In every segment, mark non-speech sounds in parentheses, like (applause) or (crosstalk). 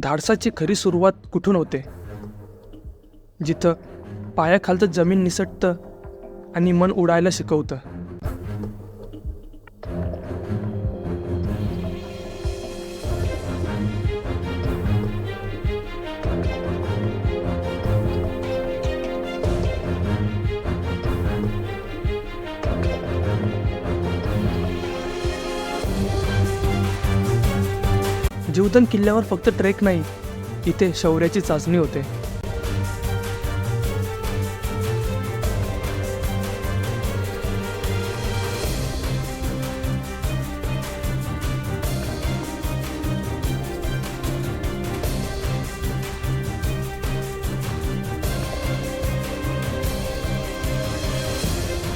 धाडसाची खरी सुरुवात कुठून होते? जिथं पायाखालचं जमीन निसटतं आणि मन उडायला शिकवतं. जीवधन किल्ल्यावर फक्त ट्रेक नाही इथे शौर्याची चाचणी होते.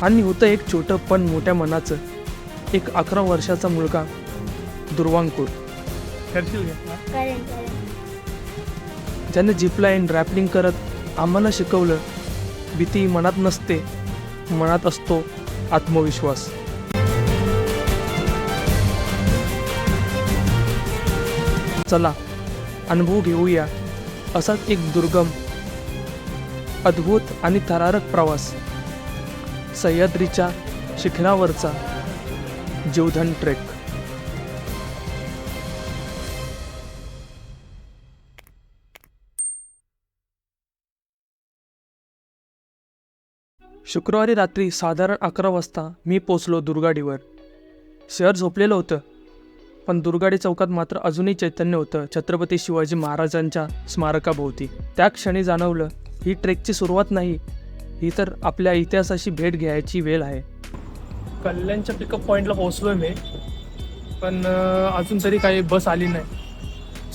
आणि होतं एक छोटं पण मोठ्या मनाचं एक अकरा वर्षाचा मुलगा दुर्वांकूर. करशील घ्या करेन करेन. ज्याने जिपलाईन रॅपलिंग करत आम्हाला शिकवलं भीती मनात नसते मनात असतो आत्मविश्वास. चला अनुभव घेऊया असाच एक दुर्गम अद्भुत आणि थरारक प्रवास. सह्याद्रीच्या शिखरावरचा जीवधन ट्रेक. शुक्रवारी रात्री साधारण अकरा वाजता मी पोचलो दुर्गाडीवर. शहर झोपलेलं होतं पण दुर्गाडी चौकात मात्र अजूनही चैतन्य होतं. छत्रपती शिवाजी महाराजांच्या स्मारकाभोवती. त्या क्षणी जाणवलं ही ट्रेकची सुरुवात नाही ही तर आपल्या इतिहासाशी भेट घ्यायची वेळ आहे. कल्याणच्या पिकअप पॉईंटला पोहोचलो मी पण अजून तरी काही बस आली नाही.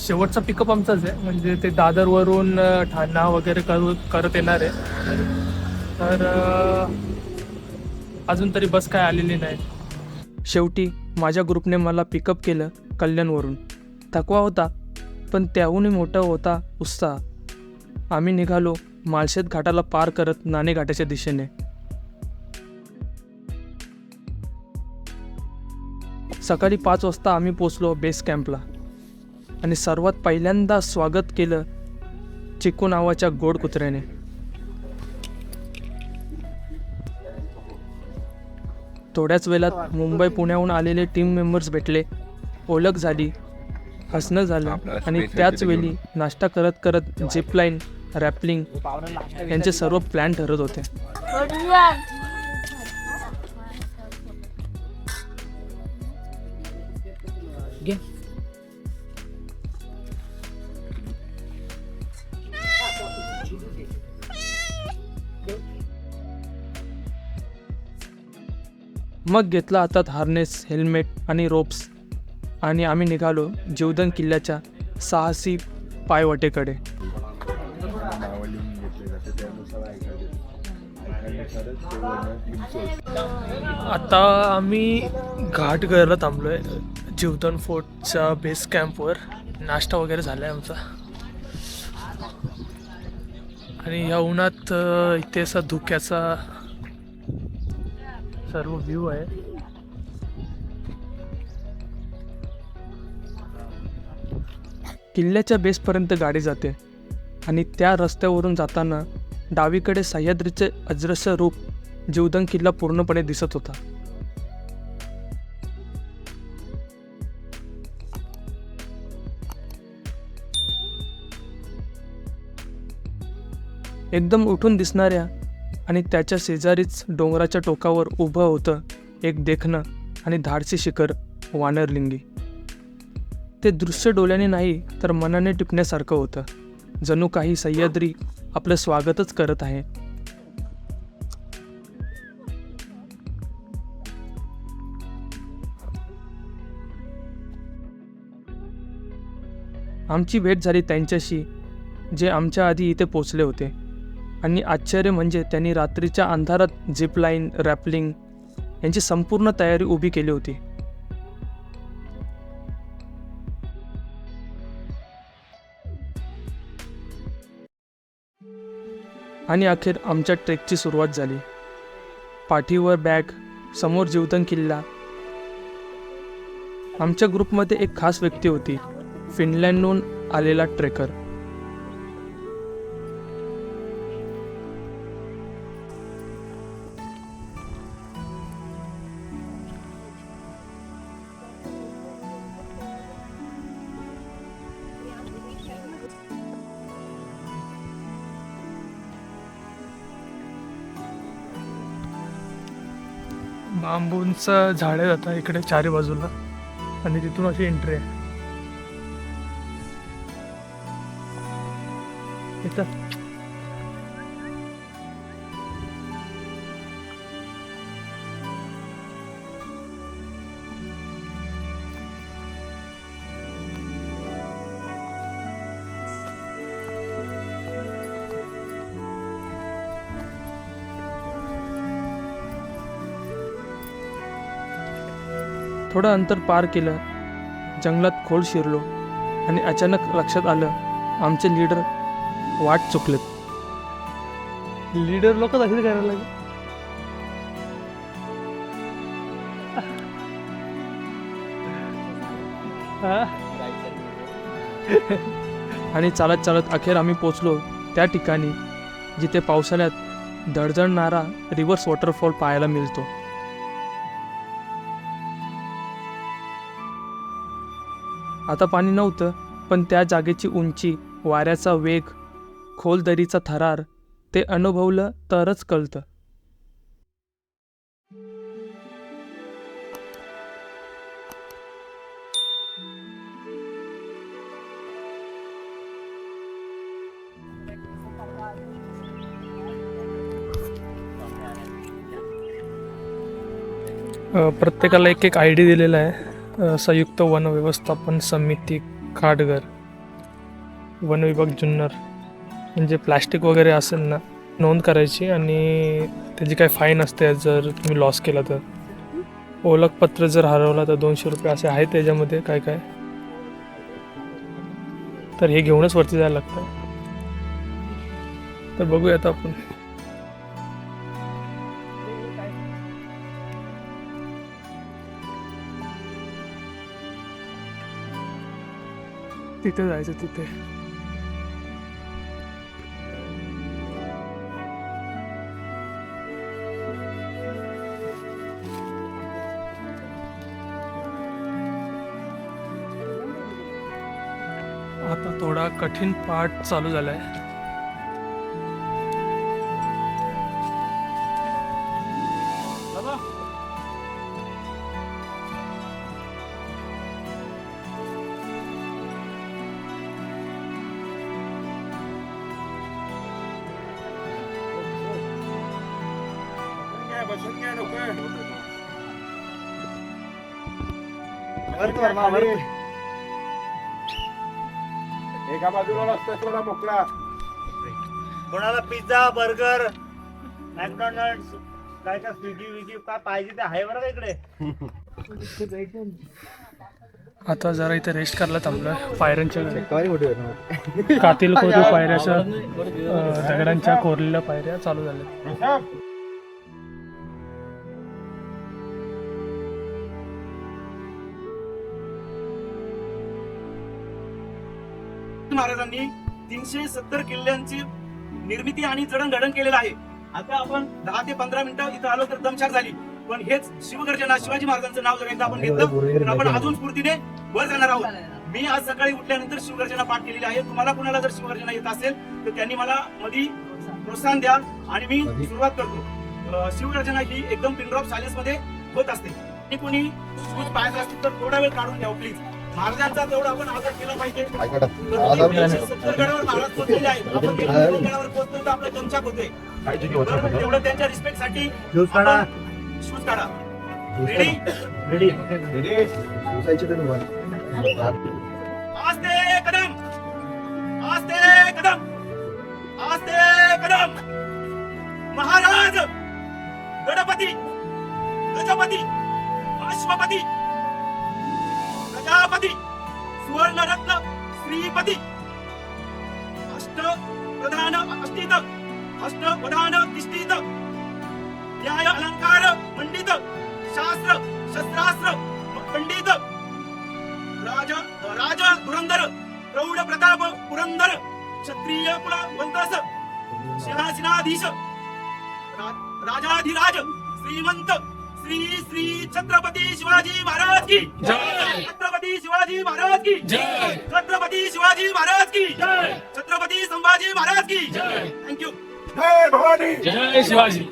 शेवटचा पिकअप आमचाच आहे म्हणजे ते दादरवरून ठाणा वगैरे करू करत येणार आहे. तर अजून तरी बस काय आलेली नाही. शेवटी माझ्या ग्रुपने मला पिकअप केलं कल्याणवरून. थकवा होता पण त्याहूनही मोठा होता उत्साह. आम्ही निघालो माळशेत घाटाला पार करत नाणे घाटाच्या दिशेने. सकाळी पाच वाजता आम्ही पोचलो बेस कॅम्पला आणि सर्वात पहिल्यांदा स्वागत केलं चिकू नावाच्या गोड कुत्र्याने. थोड्याच वेळात मुंबई पुण्याहून आलेले टीम मेंबर्स भेटले. ओळख झाली हसणं झालं आणि त्याच वेळी नाश्ता करत करत झिपलाईन रॅपलिंग यांचे सर्व प्लॅन ठरत होते. मग घेतला हातात हार्नेस हेल्मेट आणि रोप्स आणि आम्ही निघालो जीवदन किल्ल्याच्या साहसी पायवाटेकडे. आता आम्ही घाट थांबलो थांबलोय. जीवदन फोर्टच्या बेस कॅम्पवर नाश्ता वगैरे झाला आहे आमचा. आणि या उन्हात इथे असा धुक्याचा सर्व व्ह्यू आहे. किल्ल्याच्या बेसपर्यंत गाडी जाते आणि त्या रस्त्यावरून जाताना डावीकडे सह्याद्रीचे अजरस्य रूप जीवदन किल्ला पूर्णपणे दिसत होता. एकदम उठून दिसणाऱ्या आणि त्याच्या शेजारीच डोंगराच्या टोकावर उभं होतं एक देखणं आणि धाडसी शिखर वानरलिंगी. ते दृश्य डोळ्याने नाही तर मनाने टिपण्यासारखं होतं. जणू काही सह्याद्री आपलं स्वागतच करत आहे. आमची भेट झाली त्यांच्याशी जे आमच्या आधी इथे पोचले होते. आणि आश्चर्य म्हणजे त्यांनी रात्रीच्या अंधारात झिपलाईन रॅपलिंग यांची संपूर्ण तयारी उभी केली होती. आणि अखेर आमच्या ट्रेकची सुरुवात झाली. पाठीवर बॅग समोर जीवतन किल्ला. आमच्या ग्रुपमध्ये एक खास व्यक्ती होती फिनलँडहून आलेला ट्रेकर. उंच झाडे जातात इकडे चारी बाजूला. आणि तिथून अशी एंट्री आहे. इथं. थोडं अंतर पार केलं. जंगलात खोल शिरलो आणि अचानक लक्षात आलं आमचे लीडर वाट चुकलेत. लीडर लोक असे करायला लागले. (laughs) आणि चालत चालत अखेर आम्ही पोचलो त्या ठिकाणी जिथे पावसाळ्यात दडदडणारा रिव्हर्स वॉटरफॉल पाहायला मिळतो. आता पाणी नव्हतं पण त्या जागेची उंची वाऱ्याचा वेग खोल दरीचा थरार ते अनुभवलं तरच कळतं. प्रत्येकाला एक एक आय डी दिलेला आहे. संयुक्त वन व्यवस्थापन समिती खाडगर वन विभाग जुन्नर. म्हणजे प्लॅस्टिक वगैरे असेल ना नोंद करायची आणि त्याची काय फाईन असते जर तुम्ही लॉस केला तर. ओळखपत्र जर हरवला तर दोनशे रुपये असे आहेत त्याच्यामध्ये काय काय? तर हे घेऊनच वरती जायला लागतं. तर बघूया आता आपण. तिथे जायचं तिथे. आता थोडा कठीण पाठ चालू एका बाजूला रस्ता थोडा मोकळा. कोणाला पिझ्झा बर्गर मॅकडॉनल्ड काय काय स्विगी विगी काय पाहिजे ते आहे बरं का इकडे? आता जरा इथे रेस्ट करायला थांबलोय. पायऱ्यांच्या कातील कोरीव (laughs) पायऱ्याच्या दगडांच्या कोरलेल्या पायऱ्या चालू झाल्या महाराजांनी तीनशे सत्तर किल्ल्यांची निर्मिती आणि जडणघडण केलेलं आहे. आता आपण दहा ते पंधरा मिनिटं इथं आलो तर दमछाक झाली. पण हेच शिवगर्जना शिवाजी महाराजांचं नाव जर एकदा आपण घेतलं. तर आपण अजून स्फूर्तीने वर जाणार आहोत. मी आज सकाळी उठल्यानंतर शिवगर्जना पाठ केलेली आहे. तुम्हाला कुणाला जर शिवगर्जना येत असेल तर त्यांनी मला मधी प्रोत्साहन द्या आणि मी सुरुवात करतो. शिवगर्जना ही एकदम पिनड्रॉप सायन्समध्ये होत असते. आणि कोणी शूज पाहायचे असतील तर थोडा वेळ काढून घ्या प्लीज महाराजांचा तेवढा आपण आदर केला पाहिजे. गडावर महाराज पोहोचलेले आहेत आपण गडावर पोहोचतो तर आपलं दमछाक होते. बरोबर? तेवढं त्यांच्या रिस्पेक्टसाठी काढा. रेडी रेडी आस्ते कदम. आस्ते कदम. आस्ते कदम. महाराज गणपती गजपती अश्वपती प्रजापती सुवर्णरत्न श्रीपती। अष्ट प्रधान अष्टित अष्ट प्रधान तिष्ठित। न्याय अलंकार मंडित शास्त्र शस्त्रास्त्र पंडित। राजा राजा धुरंधर प्रौढ प्रताप पुरंदर क्षत्रिय कुल वंतस सिंहासनाधीश। राजाधिराज श्रीमंत श्री श्री छत्रपती शिवाजी महाराज की। छत्रपती शिवाजी महाराज की छत्रपती शिवाजी महाराज की छत्रपती संभाजी महाराज की थँक्यू. जय भवानी. जय शिवाजी.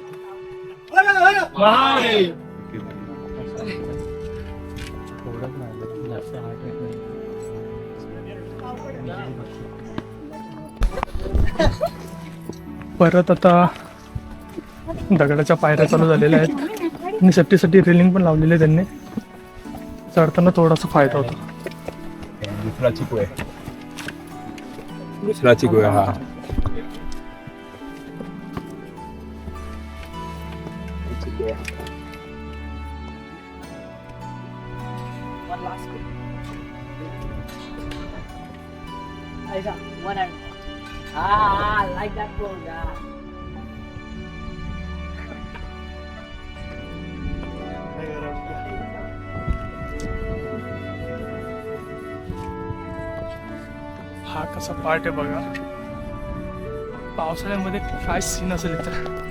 महादेव. परत आता दगडाच्या पायऱ्या चालू झालेल्या आहेत. आणि सेफ्टीसाठी रेलिंग पण लावलेली आहे त्यांनी. चढताना थोडासा फायदा होतो दुसरा चिकू आहे दुसरा चिकू आहे हा One and ah, I like that one. Yeah. Part आहे बघा पावसाळ्यामध्ये काय सीन असेल इथं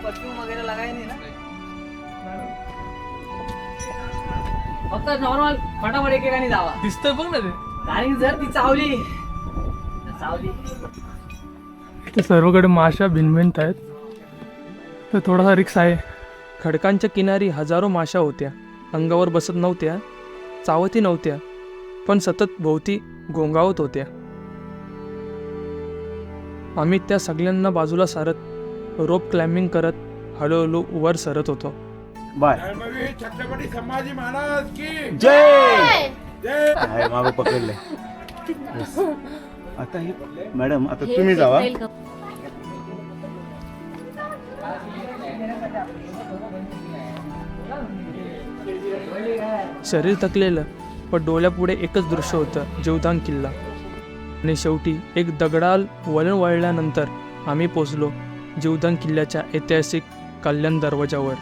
परफ्यूम वगैरह लगाए नहीं ना फक्त नॉर्मल फटाफट एकेकाने जावा. दिसतंय बघ ना ते. कारण की जर ती चावली चावली. इथे सर्वकडे माशा भिनभिनत आहेत. तर थोडासा रिक्स आहे. खडकांच्या किनारी हजारो माशा होत्या. अंगावर बसत नव्हत्या. चावती नव्हत्या. पण सतत भोवती गोंगावत होत्या. आम्ही त्या सगळ्यांना बाजूला सारत रोप क्लाइम्बिंग करत हळूहळू वर सरत होतो. बाय. जय छत्रपती संभाजी महाराज की जय. जय. मागं पकडले. (laughs) आता हे मॅडम आता तुम्ही जावा. शरीर थकलेलं पण डोळ्यापुढे एकच दृश्य होतं जीवदान किल्ला. आणि शेवटी एक दगडाल वळण वळल्यानंतर आम्ही पोचलो जीवदान किल्ल्याच्या ऐतिहासिक कल्याण दरवाजावर.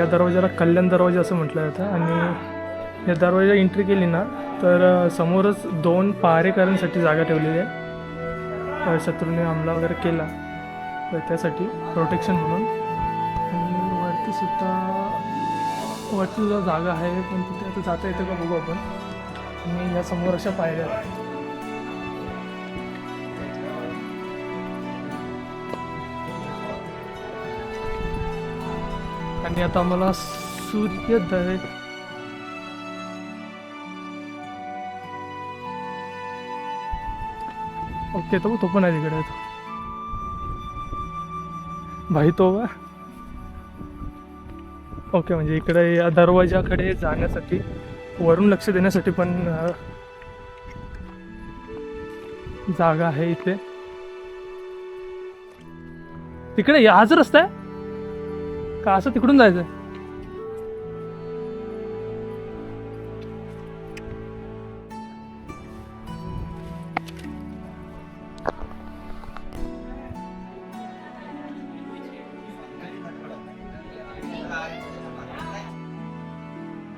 या दरवाजाला कल्याण दरवाजा असं म्हटलं जातं. आणि या दरवाजा एंट्री केली ना तर समोरच दोन पहारेकरांसाठी जागा ठेवलेली आहे. शत्रूने हमला वगैरे केला. तर त्यासाठी प्रोटेक्शन म्हणून. आणि वरती सुद्धा वरती सुद्धा जागा आहे पण तिथे आता जाता येतं का बघू आपण. आणि या समोर अशा पायऱ्या आणि आता मला सूर्योदय ओके तो तो पण आहे तिकडे. भाई तो का ओके म्हणजे इकडे या दरवाजाकडे जाण्यासाठी वरून लक्ष देण्यासाठी पण जागा आहे इथे. तिकडे हाच रस्ता आहे? का असं तिकडून जायचं?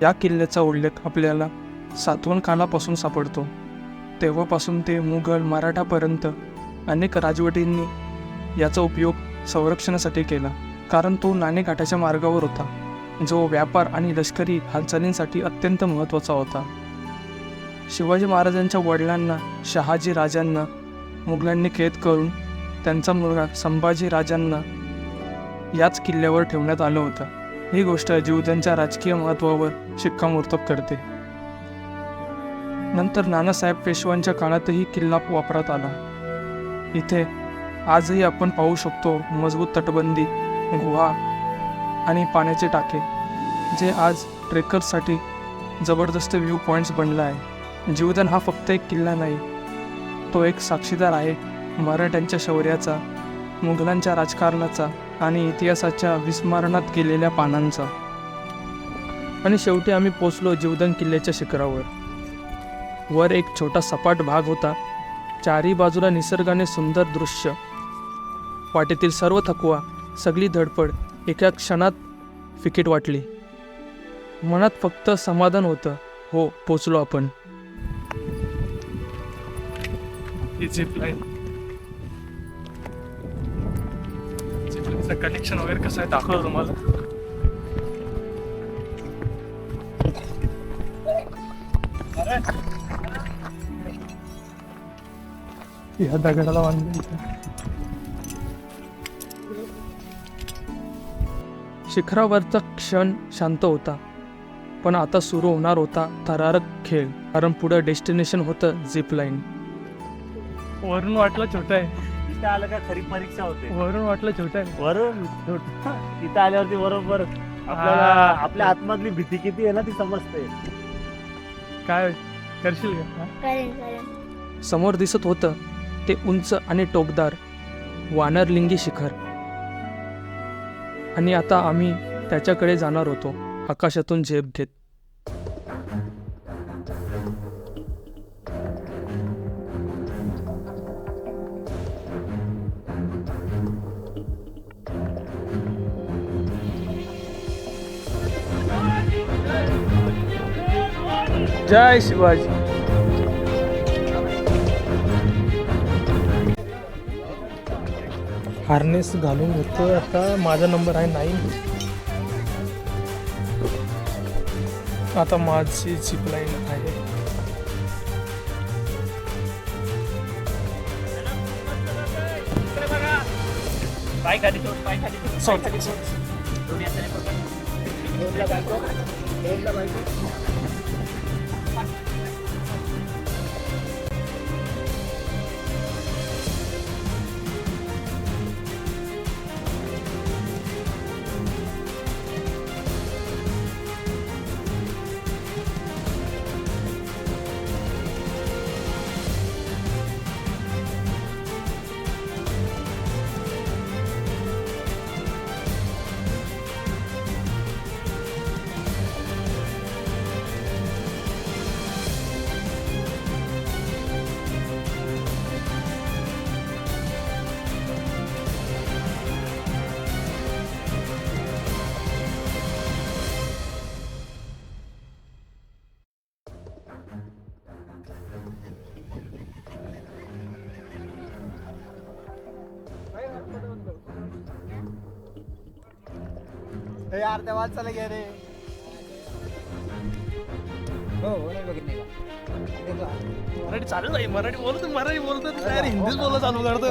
या किल्ल्याचा उल्लेख आपल्याला सातवण कालापासून सापडतो. तेव्हापासून ते मुघल मराठापर्यंत अनेक राजवटींनी याचा उपयोग संरक्षणासाठी केला. कारण तो नाणेकाठाच्या मार्गावर होता जो व्यापार आणि लष्करी हालचालींसाठी अत्यंत महत्त्वाचा होता. शिवाजी महाराजांच्या वडिलांना शहाजी राजांना मुघलांनी कैद करून त्यांचा मुलगा संभाजी राजांना याच किल्ल्यावर ठेवण्यात आलं होतं. ही गोष्ट जीवदांच्या राजकीय महत्त्वावर शिक्कामोर्तब करते. नंतर नानासाहेब पेशवांच्या काळातही किल्ला वापरात आला. इथे आजही आपण पाहू शकतो मजबूत तटबंदी गुहा आणि पाण्याचे टाके जे आज ट्रेकर्ससाठी जबरदस्त व्ह्यू पॉईंट्स बनला आहे. जीवदान हा फक्त एक किल्ला नाही तो एक साक्षीदार आहे मराठ्यांच्या शौर्याचा मुघलांच्या राजकारणाचा आणि इतिहासाच्या विस्मरणात गेलेल्या पानांचा. आणि शेवटी आम्ही पोचलो जीवदान किल्ल्याच्या शिखरावर. वर एक छोटा सपाट भाग होता चारी बाजूला निसर्गाने सुंदर दृश्य. वाटेतील सर्व थकवा सगळी धडपड एका क्षणात फिकीट वाटली. मनात फक्त समाधान होतं. हो पोचलो आपण. कनेक्शन वगैरे कसं आहे दाखवलं तुम्हाला. या दगडाला बांधलं शिखरावरचा क्षण शांत होता. पण आता सुरू होणार होता थरारक खेळ कारण पुढं डेस्टिनेशन होतं झिप लाईन वरून वाटलं छोटं आहे. इथं आलं का खरी परीक्षा होते. वरून वाटलं छोटं आहे. वरून तिथं आल्यावरती बरोबर आपल्याला हा. आपल्या आतमधली भीती किती आहे ना ती समजते. काय करशील का करेन करेन. समोर दिसत होतं ते उंच आणि टोकदार वानरलिंगी शिखर. आणि आता आम्ही त्याच्याकडे जाणार होतो. आकाशातून झेप घेत. जय शिवाजी. हार्नेस घालून घेतो आता माझा नंबर आहे नाईन आता माझी चिपलाईन आहे. सॉरी सोड. अर्ध्या वाचायला घ्या रे. मराठी चालू आहे मराठी बोलतो मराठी बोलतो तयार हिंदीच बोलणं चालू करतो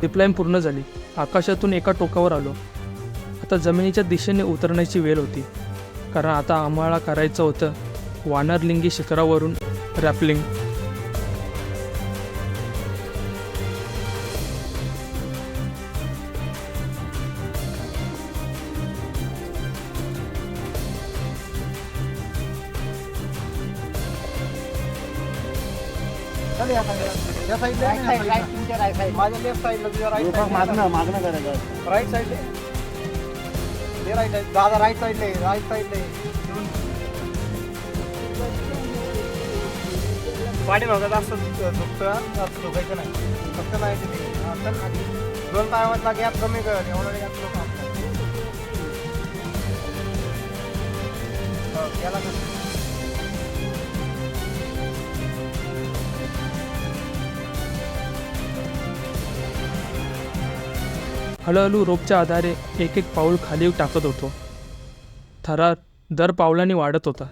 झिपलाईन पूर्ण झाली. आकाशातून एका टोकावर आलो. आता जमिनीच्या दिशेने उतरण्याची वेळ होती. कारण आता आम्हाला करायचं होतं वानरलिंगी शिखरावरून रॅपलिंग. माझ्या लेफ्ट साईडला तुझ्या राईट मागणं मागणं करायचं. राईट साईडले ते राईट आहे दादा राईट साईडले राईट साईडले पाठी बघत असं दुखतं असं दुखायचं नाही. फक्त नाही तिथे असं खाली. दोन पायामधला गॅप कमी कर. एवढा गॅप लोक याला का हळूहळू रोपच्या आधारे एक एक पाऊल खाली टाकत होतो. थरार दर पावलाने वाढत होता.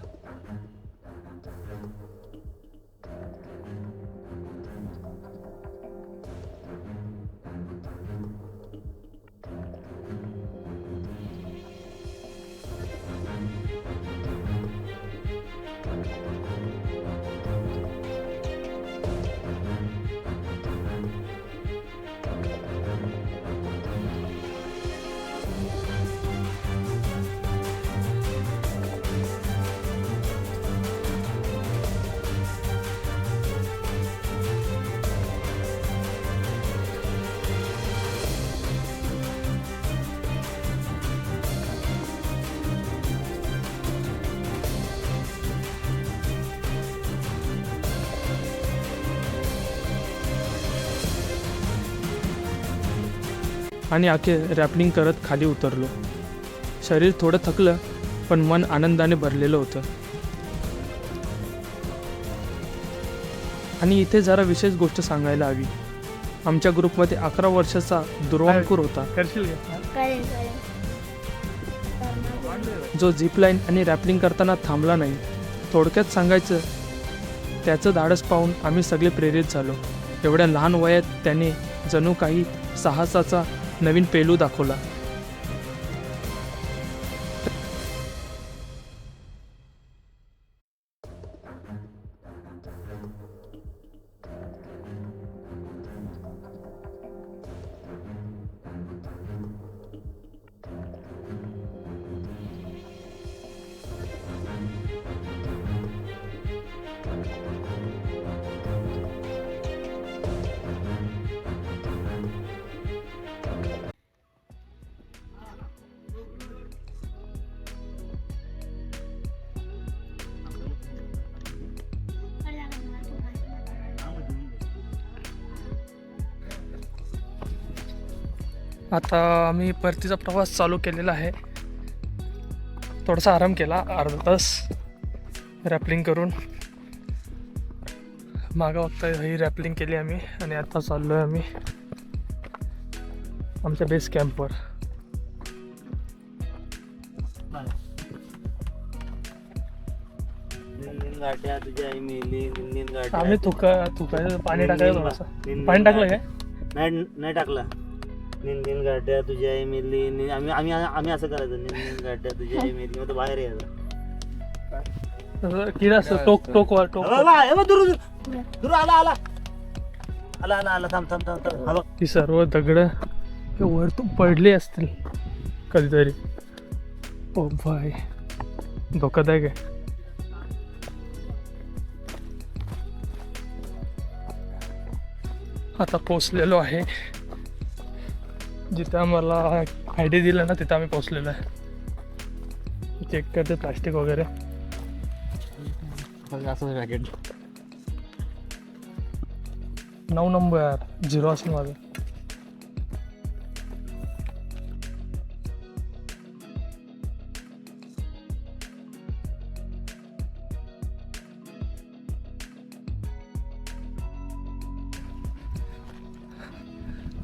आणि अखेर रॅपलिंग करत खाली उतरलो. शरीर थोडं थकलं पण मन आनंदाने भरलेलं होतं. आणि इथे जरा विशेष गोष्ट सांगायला हवी. आमच्या ग्रुपमध्ये अकरा वर्षाचा दुर्वांकूर होता. जो झिपलाईन आणि रॅपलिंग करताना थांबला नाही. थोडक्यात सांगायचं त्याचं धाडस पाहून आम्ही सगळे प्रेरित झालो. एवढ्या लहान वयात त्याने जणू काही साहसाचा नवीन पैलू दाखवला. आता आम्ही परतीचा प्रवास चालू केलेला आहे. थोडासा आराम केला अर्धा तास रॅपलिंग करून. मागं बघता ही रॅपलिंग केली आम्ही आणि आता चाललो आहे आम्ही आमच्या बेस कॅम्पवर आम्ही तुका तुकायचं पाणी टाकायचं पाणी टाकलं. काय? नाही नाही टाकला. निंदीन गाठ्या तुझी आई मेली नि- आम्ही आम्ही आम्ही असं करायचं निंदीन गाठ्या तुझी आई (laughs) मेली मग तो बाहेर यायचं. तसं किती असं टोक टोक वर टोक अबे बा, ए बा, दुरू दुरू. दुरू आला आला. आला आला आला थांब थांब थांब थांब. हा बघ. ही सर्व दगड हे वरतून पडले असतील कधीतरी. ओ भाई धोकादायक आहे. आता पोचलेलो आहे. जिथे आम्हाला आय डी दिला ना तिथे आम्ही पोचलेलो आहे. चेक करते प्लास्टिक वगैरे. असं रॅकेट नऊ नंबर झिरो असेल माझं.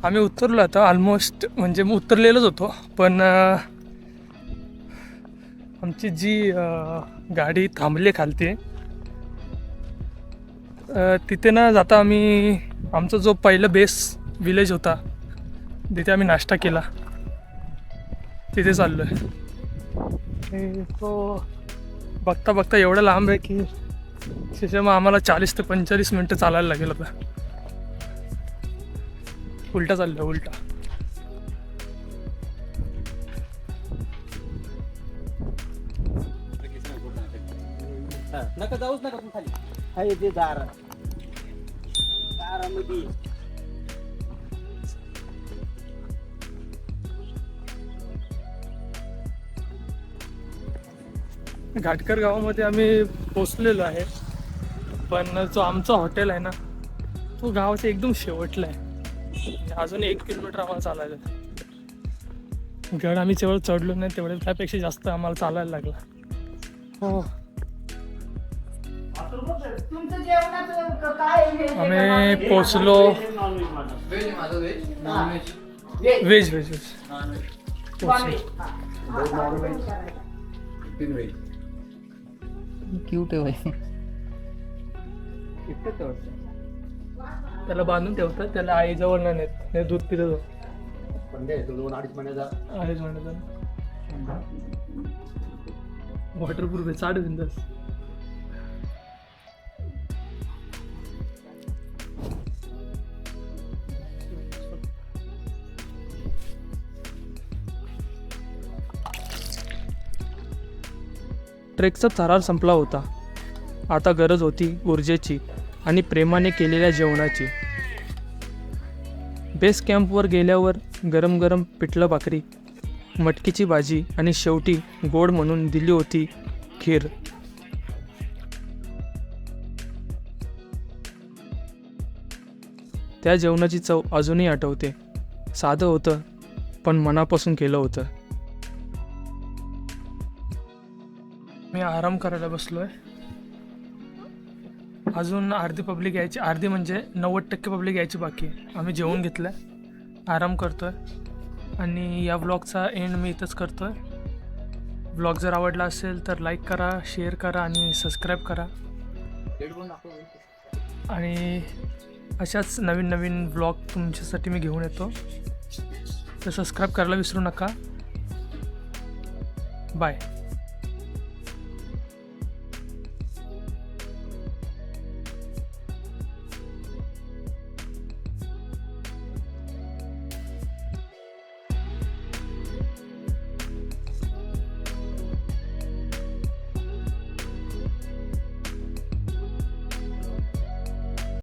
आम्ही उतरलो आता ऑलमोस्ट म्हणजे मी उतरलेलोच होतो. पण आमची जी गाडी थांबली खालती तिथे ना जाता आम्ही आमचा जो पहिलं बेस विलेज होता तिथे आम्ही नाश्ता केला. तिथे चाललो आहे तो बघता बघता एवढं लांब आहे की त्याच्यामुळे आम्हाला चाळीस ते पंचेचाळीस मिनटं चालायला लागेल आता. उलटा चाललं उलटा. नका जाऊच नका तू खाली. हाय ते दार. दारामध्ये. घाटकर गावामध्ये आम्ही पोचलेलो आहे पण जो आमचा हॉटेल आहे ना तो गावाच्या एकदम शेवटला आहे. अजून एक किलोमीटर आम्हाला चालायचं. गड आम्ही जेवढं चढलो नाही तेवढे त्यापेक्षा जास्त आम्हाला चालायला लागला हो? आम्ही पोचलो. Veg veg veg. हा. क्यूट आहे भाई त्याला बांधून ठेवतात त्याला आईजवळ नाही नेत नाही दूध पित तो अडीच महिन्याचा. वॉटरप्रूफ आहे चाड बिंदास ट्रेकचा थरार संपला होता. आता गरज होती ऊर्जेची. आणि प्रेमाने केलेल्या जेवणाची. बेस कॅम्पवर गेल्यावर गरम गरम पिठलं भाकरी मटकीची भाजी आणि शेवटी गोड म्हणून दिली होती खीर. त्या जेवणाची चव अजूनही आठवते. साधं होतं पण मनापासून केलं होतं. मी आराम करायला बसलो आहे अजून अर्धी पब्लिक यायची अर्धी म्हणजे नव्वद टक्के पब्लिक यायची बाकी. आहे आम्ही जेवून घेतलं आहे आराम करतो आहे आणि या व्लॉगचा एंड मी इथंच करतो आहे व्लॉग जर आवडला असेल तर लाईक करा शेअर करा आणि सबस्क्राईब करा. आणि अशाच नवीन नवीन ब्लॉग तुमच्यासाठी मी घेऊन येतो. तर सबस्क्राईब करायला विसरू नका. बाय